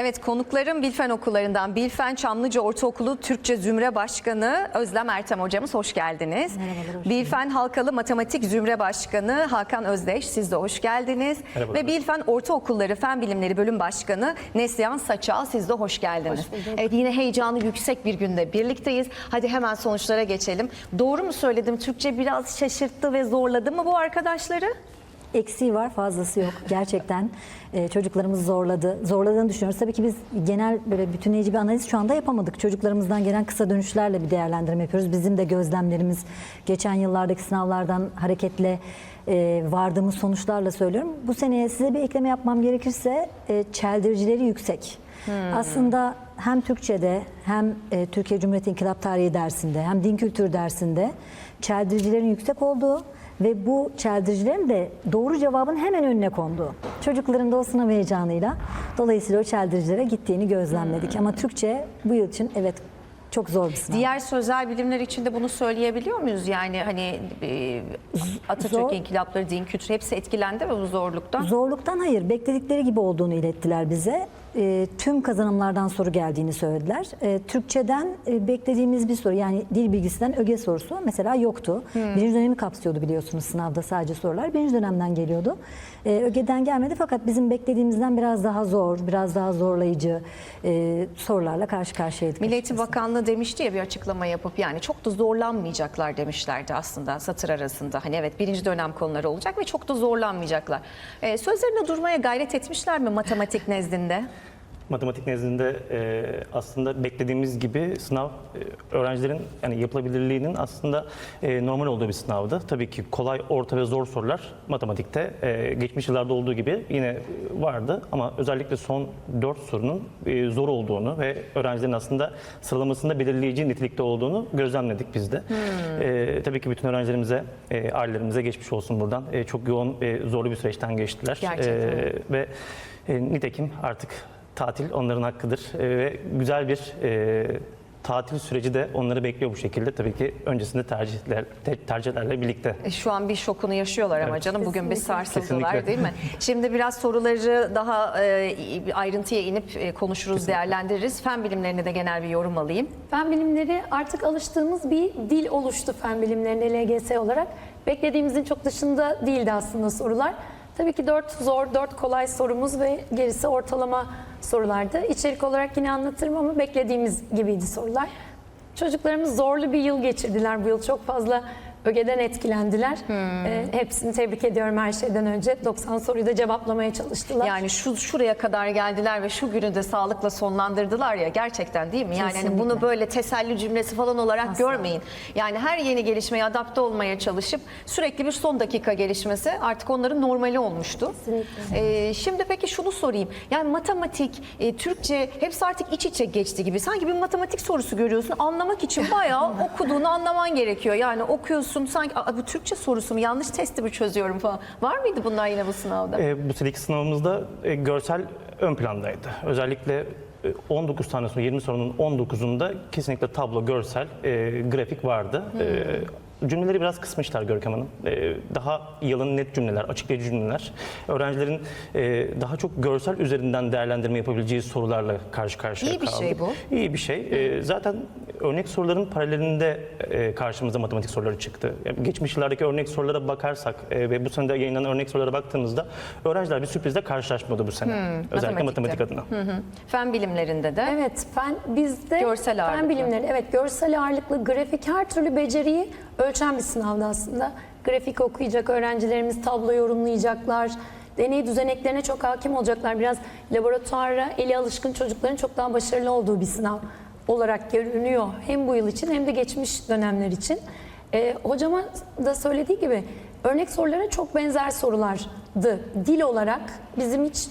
Evet konuklarım Bilfen okullarından Bilfen Çamlıca Ortaokulu Türkçe Zümre Başkanı Özlem Ertem hocamız hoş geldiniz. Merhabalar, hoş Bilfen Halkalı Matematik Zümre Başkanı Hakan Özdeş siz de hoş geldiniz. Merhabalar. Ve Bilfen Ortaokulları Fen Bilimleri Bölüm Başkanı Neslihan Saçal siz de hoş geldiniz. Hoş bulduk. evet yine heyecanı yüksek bir günde birlikteyiz. Hadi hemen sonuçlara geçelim. Doğru mu söyledim? Türkçe biraz şaşırttı ve zorladı mı bu arkadaşları? Eksiği var, fazlası yok. Gerçekten e, çocuklarımız zorladı. Zorladığını düşünüyoruz. Tabii ki biz genel böyle bütünleyici bir analiz şu anda yapamadık. Çocuklarımızdan gelen kısa dönüşlerle bir değerlendirme yapıyoruz. Bizim de gözlemlerimiz geçen yıllardaki sınavlardan hareketle e, vardığımız sonuçlarla söylüyorum. Bu seneye size bir ekleme yapmam gerekirse e, çeldiricileri yüksek. Aslında hem Türkçe'de hem e, Türkiye Cumhuriyeti İnkılap Tarihi dersinde hem din kültürü dersinde çeldiricilerin yüksek olduğu ve bu çeldiricilerin de doğru cevabın hemen önüne konduğu. Çocukların da o sınav heyecanıyla dolayısıyla o çeldiricilere gittiğini gözlemledik. Ama Türkçe bu yıl için evet çok zor bir sınav. Diğer sözel bilimler için de bunu söyleyebiliyor muyuz? Yani hani e, Atatürk Zor. inkılapları, din kültürü hepsi etkilendi mi bu zorluktan? Zorluktan hayır, bekledikleri gibi olduğunu ilettiler bize. E, tüm kazanımlardan soru geldiğini söylediler. E, Türkçeden e, beklediğimiz bir soru yani dil bilgisinden öge sorusu mesela yoktu. Birinci dönemi kapsıyordu biliyorsunuz sınavda sadece sorular. Birinci dönemden geliyordu. E, ögeden gelmedi fakat bizim beklediğimizden biraz daha zor, biraz daha zorlayıcı e, sorularla karşı karşıyaydık. Eğitim Bakanlığı demişti ya bir açıklama yapıp yani çok da zorlanmayacaklar demişlerdi aslında satır arasında. Hani evet birinci dönem konuları olacak ve çok da zorlanmayacaklar. E, sözlerinde durmaya gayret etmişler mi matematik nezdinde? Matematik nezdinde e, aslında beklediğimiz gibi sınav e, öğrencilerin yani yapılabilirliğinin aslında e, normal olduğu bir sınavdı. Tabii ki kolay, orta ve zor sorular matematikte e, geçmiş yıllarda olduğu gibi yine vardı ama özellikle son 4 sorunun e, zor olduğunu ve öğrencilerin aslında sıralamasında belirleyici nitelikte olduğunu gözlemledik biz de. E, tabii ki bütün öğrencilerimize, e, ailelerimize geçmiş olsun buradan. E, çok yoğun ve zorlu bir süreçten geçtiler. Gerçekten. E, ve e, nitekim artık tatil onların hakkıdır E, ve güzel bir e, tatil süreci de onları bekliyor bu şekilde. Tabii ki öncesinde tercihler te- tercihlerle birlikte. E, Şu an bir şokunu yaşıyorlar ama canım bugün bir sarsıldılar Kesinlikle. değil mi? Şimdi biraz soruları daha e, ayrıntıya inip e, konuşuruz, değerlendiririz. Fen bilimlerine de genel bir yorum alayım. Fen bilimleri artık alıştığımız bir dil oluştu fen bilimlerinde LGS olarak. Beklediğimizin çok dışında değildi aslında sorular. Tabii ki 4 zor, 4 kolay sorumuz ve gerisi ortalama sorulardı. İçerik olarak yine anlatırım ama beklediğimiz gibiydi sorular. Çocuklarımız zorlu bir yıl geçirdiler bu yıl. Çok fazla ögeden etkilendiler. Ee, hepsini tebrik ediyorum her şeyden önce. 90 soruyu da cevaplamaya çalıştılar. Yani şu şuraya kadar geldiler ve şu günü de sağlıkla sonlandırdılar ya gerçekten değil mi? Yani hani Kesinlikle. bunu böyle teselli cümlesi falan olarak Asla. görmeyin. Yani her yeni gelişmeye adapte olmaya çalışıp sürekli bir son dakika gelişmesi artık onların normali olmuştu. Ee, şimdi peki şunu sorayım. Yani matematik, e, Türkçe hepsi artık iç içe geçti gibi. Sanki bir matematik sorusu görüyorsun. Anlamak için bayağı okuduğunu anlaman gerekiyor. Yani okuyorsun sanki "Aa, bu Türkçe sorusu mu? Yanlış testi mi çözüyorum falan. Var mıydı bunlar yine bu sınavda? E, bu seneki sınavımızda e, görsel ön plandaydı. Özellikle e, 19 tane soru, 20 sorunun 19'unda kesinlikle tablo, görsel, e, grafik vardı. E, Cümleleri biraz kısmışlar Görkem Hanım. E, Daha yalın net cümleler, açıklayıcı cümleler. Öğrencilerin e, daha çok görsel üzerinden değerlendirme yapabileceği sorularla karşı karşıya İyi bir kaldık. şey bu. İyi bir şey. E, Zaten örnek soruların paralelinde e, karşımıza matematik soruları çıktı. Yani geçmiş yıllardaki örnek sorulara bakarsak e, ve bu sene de yayınlanan örnek sorulara baktığımızda öğrenciler bir sürprizle karşılaşmadı bu sene. Özellikle matematikte. matematik adına. Fen bilimlerinde de Evet, fen bizde Görsel ağırlıklı. fen bilimleri, evet görsel ağırlıklı, grafik her türlü beceriyi ölçen bir sınavdı aslında. Grafik okuyacak öğrencilerimiz tablo yorumlayacaklar. Deney düzeneklerine çok hakim olacaklar. Biraz laboratuvara eli alışkın çocukların çok daha başarılı olduğu bir sınav olarak görünüyor. Hem bu yıl için hem de geçmiş dönemler için. Ee, hocama da söylediği gibi örnek sorulara çok benzer sorulardı. Dil olarak bizim hiç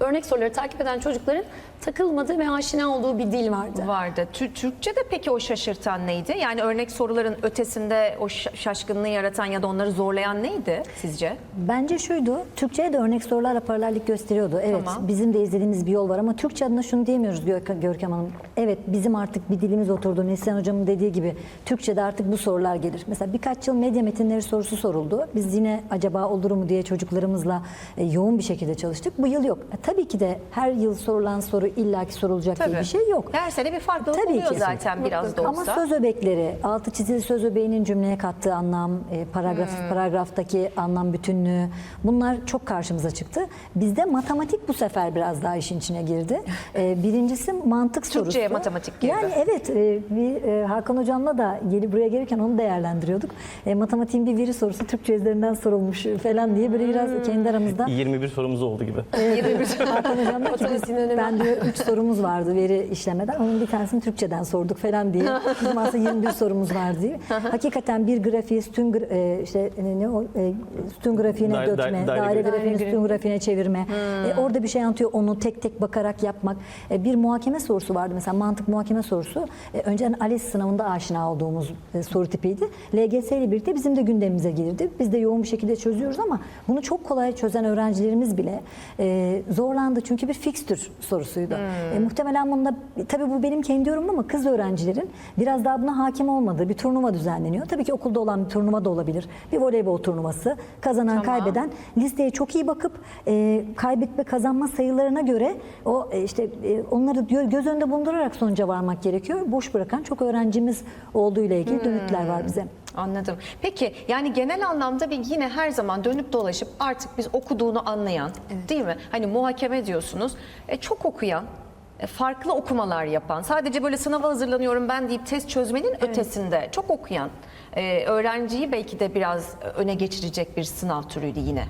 örnek soruları takip eden çocukların takılmadığı ve aşina olduğu bir dil vardı. vardı. Tü- Türkçe'de peki o şaşırtan neydi? Yani örnek soruların ötesinde o şa- şaşkınlığı yaratan ya da onları zorlayan neydi sizce? Bence şuydu, Türkçe'ye de örnek sorularla paralellik gösteriyordu. Evet, Tamam. bizim de izlediğimiz bir yol var ama Türkçe adına şunu diyemiyoruz Görkem, Görkem Hanım. Evet, bizim artık bir dilimiz oturdu. Neslihan Hocam'ın dediği gibi Türkçe'de artık bu sorular gelir. Mesela birkaç yıl medya metinleri sorusu soruldu. Biz yine acaba olur mu diye çocuklarımızla e, yoğun bir şekilde çalıştık. Bu yıl yok. E, tabii ki de her yıl sorulan soru illaki sorulacak diye Tabii. bir şey yok. Her sene bir farklılık Tabii oluyor ki. zaten biraz da Ama olsa. söz öbekleri, altı çizili söz öbeğinin cümleye kattığı anlam, e, paragraf Hmm. paragraftaki anlam bütünlüğü bunlar çok karşımıza çıktı. Bizde matematik bu sefer biraz daha işin içine girdi. E, birincisi mantık sorusu. Türkçeye matematik girdi. Yani evet e, bir Hakan hocamla da gelip buraya gelirken onu değerlendiriyorduk. Matematiğin bir veri sorusu Türkçe ezberinden sorulmuş falan diye böyle biraz Hmm. kendi aramızda 21 sorumuz oldu gibi. Hakan hocam diyor ki biz, Matematiğin önemi. ben diyor 3 sorumuz vardı veri işlemeden. Onun bir tanesini Türkçeden sorduk falan diye. Bizim aslında 21 sorumuz vardı diye. Hakikaten bir grafiği sütun gra- e, işte ne o e, sütun grafiğine Daire- dökme, daire- daire, daire grafiğini grafiği. sütun grafiğine çevirme. E, orada bir şey anlatıyor onu tek tek bakarak yapmak. E, bir muhakeme sorusu vardı mesela mantık muhakeme sorusu. E, önceden ALES sınavında aşina olduğumuz e, soru tipiydi. LGS ile birlikte bizim de gündemimize girdi. Biz de yoğun bir şekilde çözüyoruz ama bunu çok kolay çözen öğrencilerimiz bile e, zorlandı. Çünkü bir fikstür sorusuydu. E, muhtemelen bunda tabii bu benim kendi yorumum ama kız öğrencilerin biraz daha buna hakim olmadığı bir turnuva düzenleniyor. Tabii ki okulda olan bir turnuva da olabilir. Bir voleybol turnuvası. Kazanan kaybeden listeye çok iyi bakıp e, kaybetme kazanma sayılarına göre o e, işte e, onları gö- göz önünde bulundurarak sonuca varmak gerekiyor. Boş bırakan çok öğrencimiz olduğu ile ilgili dönütler var bize. Anladım. Peki yani genel anlamda bir yine her zaman dönüp dolaşıp artık biz okuduğunu anlayan değil mi? Hani muhakeme diyorsunuz. E, çok okuyan e, farklı okumalar yapan, sadece böyle sınava hazırlanıyorum ben deyip test çözmenin ötesinde çok okuyan e, öğrenciyi belki de biraz öne geçirecek bir sınav türüydü yine.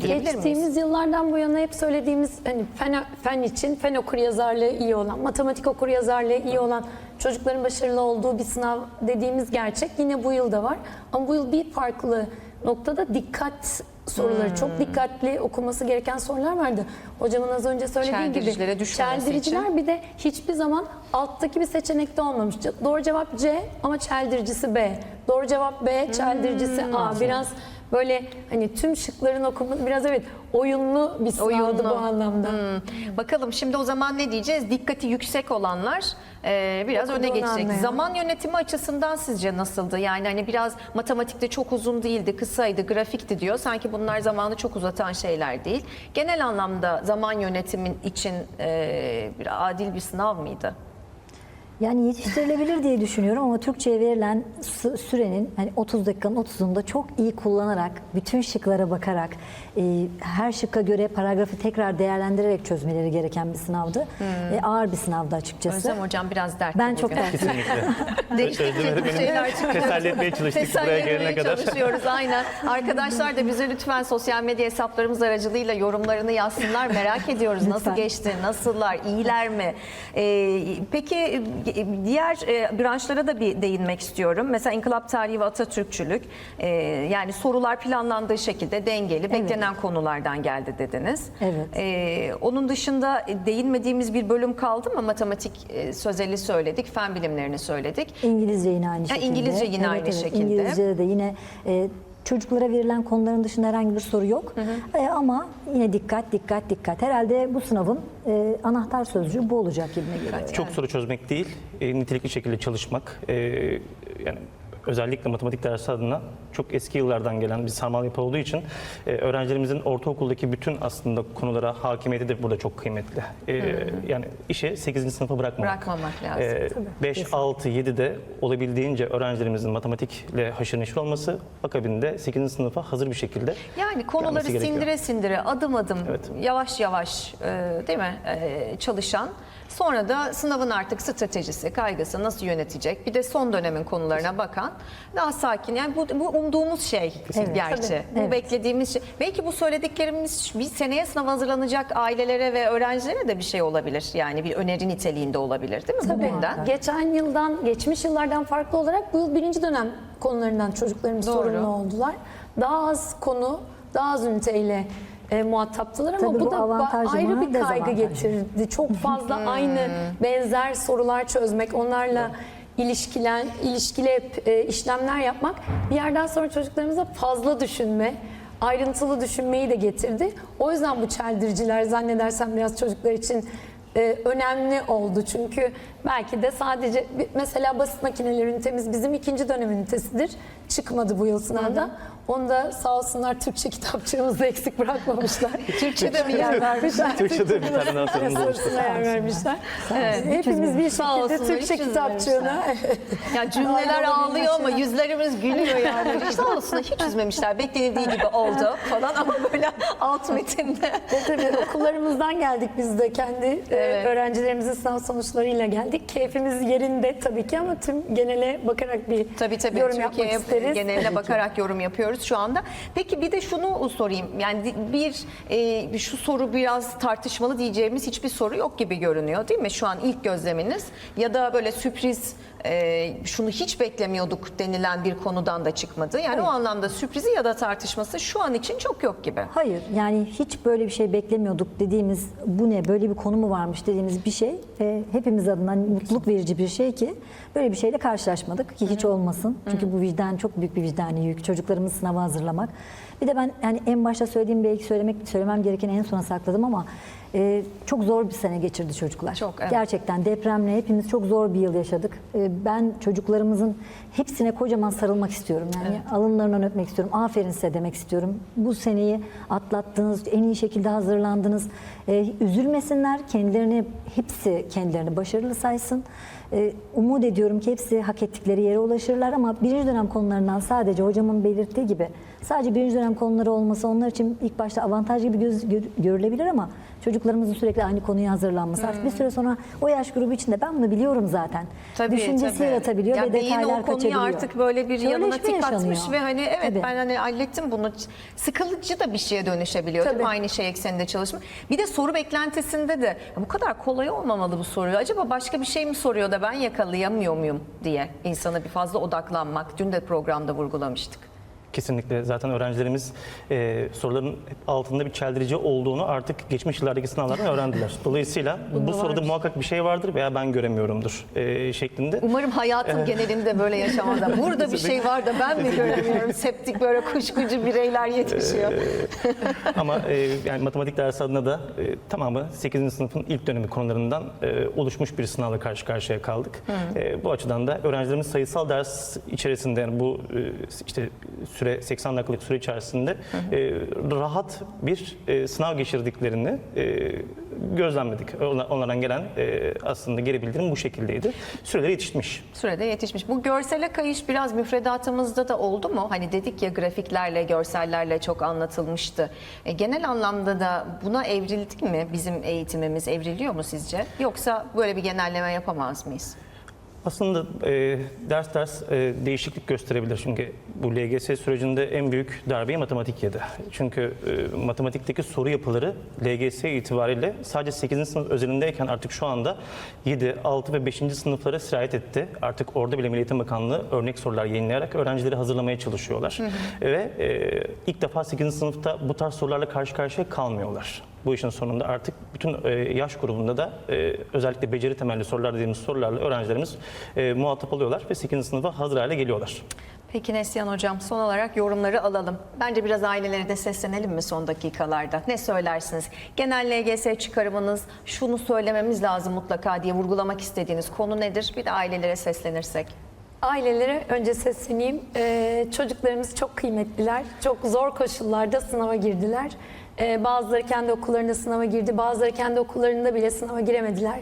Diyebilir miyiz? Geçtiğimiz yıllardan bu yana hep söylediğimiz hani fen, fen için fen okur yazarlığı iyi olan, matematik okur yazarlığı iyi olan çocukların başarılı olduğu bir sınav dediğimiz gerçek yine bu yılda var. Ama bu yıl bir farklı noktada dikkat soruları çok Hmm. dikkatli okuması gereken sorular vardı. Hocamın az önce söylediği gibi Çeldiricilere düşmemesi çeldiriciler bir de hiçbir zaman alttaki bir seçenekte olmamış. Doğru cevap C ama çeldiricisi B. Doğru cevap B, çeldiricisi Hmm. A. Biraz böyle hani tüm şıkların okuması biraz evet oyunlu bir sınavdı Oyunlu. bu anlamda. Hmm. Bakalım şimdi o zaman ne diyeceğiz? Dikkati yüksek olanlar e, biraz öne Okuduğunu geçecek. anlayan. Zaman yönetimi açısından sizce nasıldı? Yani hani biraz matematikte çok uzun değildi, kısaydı, grafikti diyor. Sanki bunlar zamanı çok uzatan şeyler değil. Genel anlamda zaman yönetimin için e, bir adil bir sınav mıydı? Yani yetiştirilebilir diye düşünüyorum ama Türkçe'ye verilen sü- sürenin hani 30 dakikanın 30'unda çok iyi kullanarak, bütün şıklara bakarak, e, her şıkka göre paragrafı tekrar değerlendirerek çözmeleri gereken bir sınavdı. E, ağır bir sınavdı açıkçası. Özlem Hocam biraz dertli Ben çok bugün. dertliyim. Kesinlikle. Değişik şeyler çıkıyor. teselli etmeye çalıştık buraya Teselli gelene etmeye kadar. çalışıyoruz aynen. Arkadaşlar da bize lütfen sosyal medya hesaplarımız aracılığıyla yorumlarını yazsınlar. Merak ediyoruz nasıl geçti, nasıllar, iyiler mi? Ee, peki diğer e, branşlara da bir değinmek istiyorum. Mesela inkılap tarihi ve Atatürkçülük. Ee, yani sorular planlandığı şekilde dengeli, beklenen konulardan geldi dediniz. Evet. Ee, onun dışında değinmediğimiz bir bölüm kaldı mı? Matematik e, sözeli söyledik, fen bilimlerini söyledik. İngilizce yine aynı şekilde. İngilizce yine aynı şekilde. İngilizce'de de yine e, çocuklara verilen konuların dışında herhangi bir soru yok. E, ama yine dikkat, dikkat, dikkat. Herhalde bu sınavın e, anahtar sözcüğü bu olacak gibime geliyor. Çok soru çözmek değil, e, nitelikli şekilde çalışmak. E, yani özellikle matematik dersi adına çok eski yıllardan gelen bir sarmal yapı olduğu için e, öğrencilerimizin ortaokuldaki bütün aslında konulara hakimiyeti de burada çok kıymetli. E, yani işe 8. sınıfa bırakmamak. Bırakmamak lazım. E, 5, 6, 7'de olabildiğince öğrencilerimizin matematikle haşır neşir olması akabinde 8. sınıfa hazır bir şekilde Yani konuları gerekiyor. sindire sindire adım adım Evet. yavaş yavaş e, değil mi e, çalışan sonra da sınavın artık stratejisi kaygısı nasıl yönetecek bir de son dönemin konularına bakan daha sakin yani bu, bu umduğumuz şey gerçi Tabii, bu evet. beklediğimiz şey belki bu söylediklerimiz bir seneye sınav hazırlanacak ailelere ve öğrencilere de bir şey olabilir yani bir öneri niteliğinde olabilir değil mi Tabii. bugünden? Geçen yıldan, geçmiş yıllardan farklı olarak bu yıl birinci dönem konularından çocuklarımız Doğru. sorumlu oldular. Daha az konu, daha az üniteyle e, muhataptılar ama Tabii bu bu da ba- ayrı mı, bir kaygı getirdi. Çok fazla aynı benzer sorular çözmek, onlarla ilişkilen, ilişkili hep e, işlemler yapmak bir yerden sonra çocuklarımıza fazla düşünme, ayrıntılı düşünmeyi de getirdi. O yüzden bu çeldiriciler zannedersem biraz çocuklar için e, önemli oldu. Çünkü belki de sadece mesela basit makineler ünitemiz bizim ikinci dönem ünitesidir. Çıkmadı bu yıl sınavda. Onu da sağ olsunlar Türkçe kitapçığımızda eksik bırakmamışlar. Türkçe'de mi yer vermişler? Türkçe'de bir tane daha yer vermişler. Evet. Hepimiz bir Sağ şekilde Türkçe kitapçığına Ya cümleler ağlıyor ama yüzlerimiz gülüyor yani. Sağ olsunlar hiç üzmemişler. Beklenildiği gibi oldu falan ama böyle alt metinde. Ve tabii okullarımızdan geldik biz de kendi e, Evet. öğrencilerimizin sınav sonuçlarıyla geldik. Keyfimiz yerinde tabii ki ama tüm genele bakarak bir Tabii tabii yorum yapmak Türkiye'ye isteriz. geneline bakarak yorum yapıyoruz şu anda. Peki bir de şunu sorayım. Yani bir e, şu soru biraz tartışmalı diyeceğimiz hiçbir soru yok gibi görünüyor değil mi? Şu an ilk gözleminiz ya da böyle sürpriz e, şunu hiç beklemiyorduk denilen bir konudan da çıkmadı. Yani o anlamda sürprizi ya da tartışması şu an için çok yok gibi. Hayır yani hiç böyle bir şey beklemiyorduk dediğimiz bu ne böyle bir konu mu varmış dediğimiz bir şey ve hepimiz adına mutluluk verici bir şey ki böyle bir şeyle karşılaşmadık ki hiç olmasın. Çünkü bu vicdan çok büyük bir vicdani yük çocuklarımız sınava hazırlamak. Bir de ben yani en başta söylediğim belki söylemek söylemem gereken en sona sakladım ama e, çok zor bir sene geçirdi çocuklar. Çok, evet. Gerçekten depremle hepimiz çok zor bir yıl yaşadık. E, ben çocuklarımızın hepsine kocaman sarılmak istiyorum. Yani alınlarından öpmek istiyorum. Aferin size demek istiyorum. Bu seneyi atlattınız, en iyi şekilde hazırlandınız. E, üzülmesinler, kendilerini hepsi kendilerini başarılı saysın. E, umut ediyorum ki hepsi hak ettikleri yere ulaşırlar ama birinci dönem konularından sadece hocamın belirttiği gibi sadece birinci dönem konuları olması onlar için ilk başta avantaj gibi göz, gör- görülebilir ama çocuklarımızın sürekli aynı konuya hazırlanması artık bir süre sonra o yaş grubu içinde ben bunu biliyorum zaten. Düşüncesi yaratabiliyor Ya ve detaylar o kaçabiliyor. artık böyle bir yanına Söyleşme tik atmış ve hani evet Tabii. ben hani hallettim bunu. Sıkılıcı da bir şeye dönüşebiliyor değil mi? Tabii. Aynı şey ekseninde çalışma. Bir de soru beklentisinde de bu kadar kolay olmamalı bu soruyu. Acaba başka bir şey mi soruyor da ben yakalayamıyor muyum diye insana bir fazla odaklanmak. Dün de programda vurgulamıştık. Kesinlikle zaten öğrencilerimiz e, soruların altında bir çeldirici olduğunu artık geçmiş yıllardaki sınavlardan öğrendiler. Dolayısıyla bu soruda muhakkak bir şey vardır veya ben göremiyorumdur e, şeklinde. Umarım hayatın genelinde böyle yaşamada. Burada bir şey var da ben mi göremiyorum? Septik böyle kuşkucu bireyler yetişiyor. Ama e, yani matematik dersi adına da e, tamamı 8. sınıfın ilk dönemi konularından e, oluşmuş bir sınavla karşı karşıya kaldık. E, bu açıdan da öğrencilerimiz sayısal ders içerisinde yani bu e, işte süre 80 dakikalık süre içerisinde e, rahat bir e, sınav geçirdiklerini e, gözlemledik. Onlar- Onlardan gelen e, aslında geri bildirim bu şekildeydi. Süreleri yetişmiş. Sürede yetişmiş. Bu görsele kayış biraz müfredatımızda da oldu mu? Hani dedik ya grafiklerle, görsellerle çok anlatılmıştı. E, genel anlamda da buna evrildik mi? Bizim eğitimimiz evriliyor mu sizce? Yoksa böyle bir genelleme yapamaz mıyız? Aslında e, ders ders e, değişiklik gösterebilir. Çünkü bu LGS sürecinde en büyük darbeyi matematik yedi. Çünkü e, matematikteki soru yapıları LGS itibariyle sadece 8. sınıf özelindeyken artık şu anda 7, 6 ve 5. sınıflara sirayet etti. Artık orada bile Milli Eğitim Bakanlığı örnek sorular yayınlayarak öğrencileri hazırlamaya çalışıyorlar. Ve e, ilk defa 8. sınıfta bu tarz sorularla karşı karşıya kalmıyorlar. Bu işin sonunda artık bütün e, yaş grubunda da e, özellikle beceri temelli sorular dediğimiz sorularla öğrencilerimiz e, muhatap oluyorlar ve 8. sınıfa hazır hale geliyorlar. Peki Neslihan Hocam son olarak yorumları alalım. Bence biraz ailelere de seslenelim mi son dakikalarda? Ne söylersiniz? Genel LGS çıkarımınız şunu söylememiz lazım mutlaka diye vurgulamak istediğiniz konu nedir? Bir de ailelere seslenirsek. Ailelere önce sesleneyim. Ee, çocuklarımız çok kıymetliler. Çok zor koşullarda sınava girdiler. Ee, bazıları kendi okullarında sınava girdi, bazıları kendi okullarında bile sınava giremediler.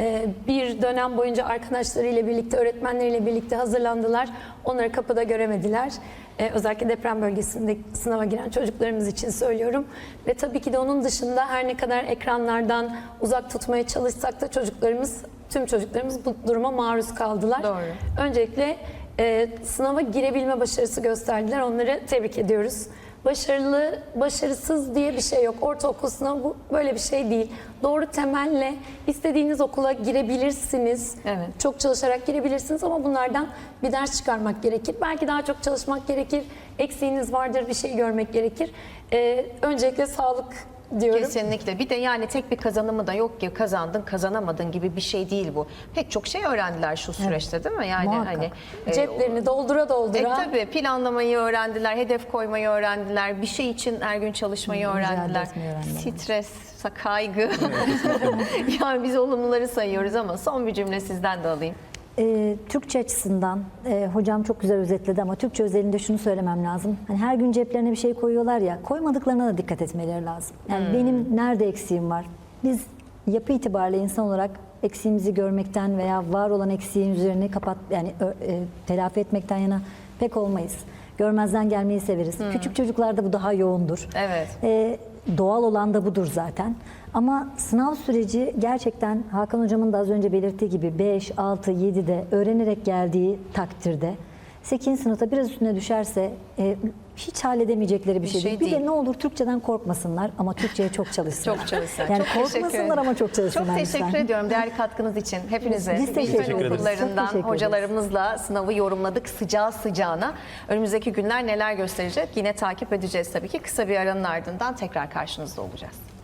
Ee, bir dönem boyunca arkadaşlarıyla birlikte, öğretmenleriyle birlikte hazırlandılar. Onları kapıda göremediler. Ee, özellikle deprem bölgesinde sınava giren çocuklarımız için söylüyorum. Ve tabii ki de onun dışında her ne kadar ekranlardan uzak tutmaya çalışsak da çocuklarımız, tüm çocuklarımız bu duruma maruz kaldılar. Doğru. Öncelikle e, sınava girebilme başarısı gösterdiler. Onları tebrik ediyoruz. Başarılı, başarısız diye bir şey yok. Ortaokul sınavı bu böyle bir şey değil. Doğru temelle istediğiniz okula girebilirsiniz. Evet. Çok çalışarak girebilirsiniz ama bunlardan bir ders çıkarmak gerekir. Belki daha çok çalışmak gerekir. Eksiğiniz vardır, bir şey görmek gerekir. E, öncelikle sağlık diyorum. Kesinlikle. Bir de yani tek bir kazanımı da yok ki kazandın kazanamadın gibi bir şey değil bu. Pek çok şey öğrendiler şu süreçte değil mi? Yani Muhakkak. hani e, Ceplerini doldura E doldura. tabii planlamayı öğrendiler, hedef koymayı öğrendiler, bir şey için her gün çalışmayı etmeyi öğrendiler. Stres, kaygı. yani biz olumluları sayıyoruz ama son bir cümle sizden de alayım. E, Türkçe açısından e, hocam çok güzel özetledi ama Türkçe özelinde şunu söylemem lazım. Hani her gün ceplerine bir şey koyuyorlar ya, koymadıklarına da dikkat etmeleri lazım. Yani benim nerede eksiğim var? Biz yapı itibariyle insan olarak eksiğimizi görmekten veya var olan eksiğin üzerine kapat yani e, telafi etmekten yana pek olmayız. Görmezden gelmeyi severiz. Küçük çocuklarda bu daha yoğundur. Evet. Ee, doğal olan da budur zaten. Ama sınav süreci gerçekten Hakan Hocam'ın da az önce belirttiği gibi 5, 6, 7'de öğrenerek geldiği takdirde 8. sınıfta biraz üstüne düşerse e, hiç halledemeyecekleri bir, şey, şey değil. Bir değil. de ne olur Türkçeden korkmasınlar ama Türkçe'ye çok çalışsınlar. Çok çalışsın. Yani Çok korkmasınlar ama çok çalışsınlar. Çok teşekkür lütfen. ediyorum değerli katkınız için hepinize. Biz teşekkür okullarından hocalarımızla sınavı yorumladık sıcağı sıcağına. Önümüzdeki günler neler gösterecek yine takip edeceğiz tabii ki. Kısa bir aranın ardından tekrar karşınızda olacağız.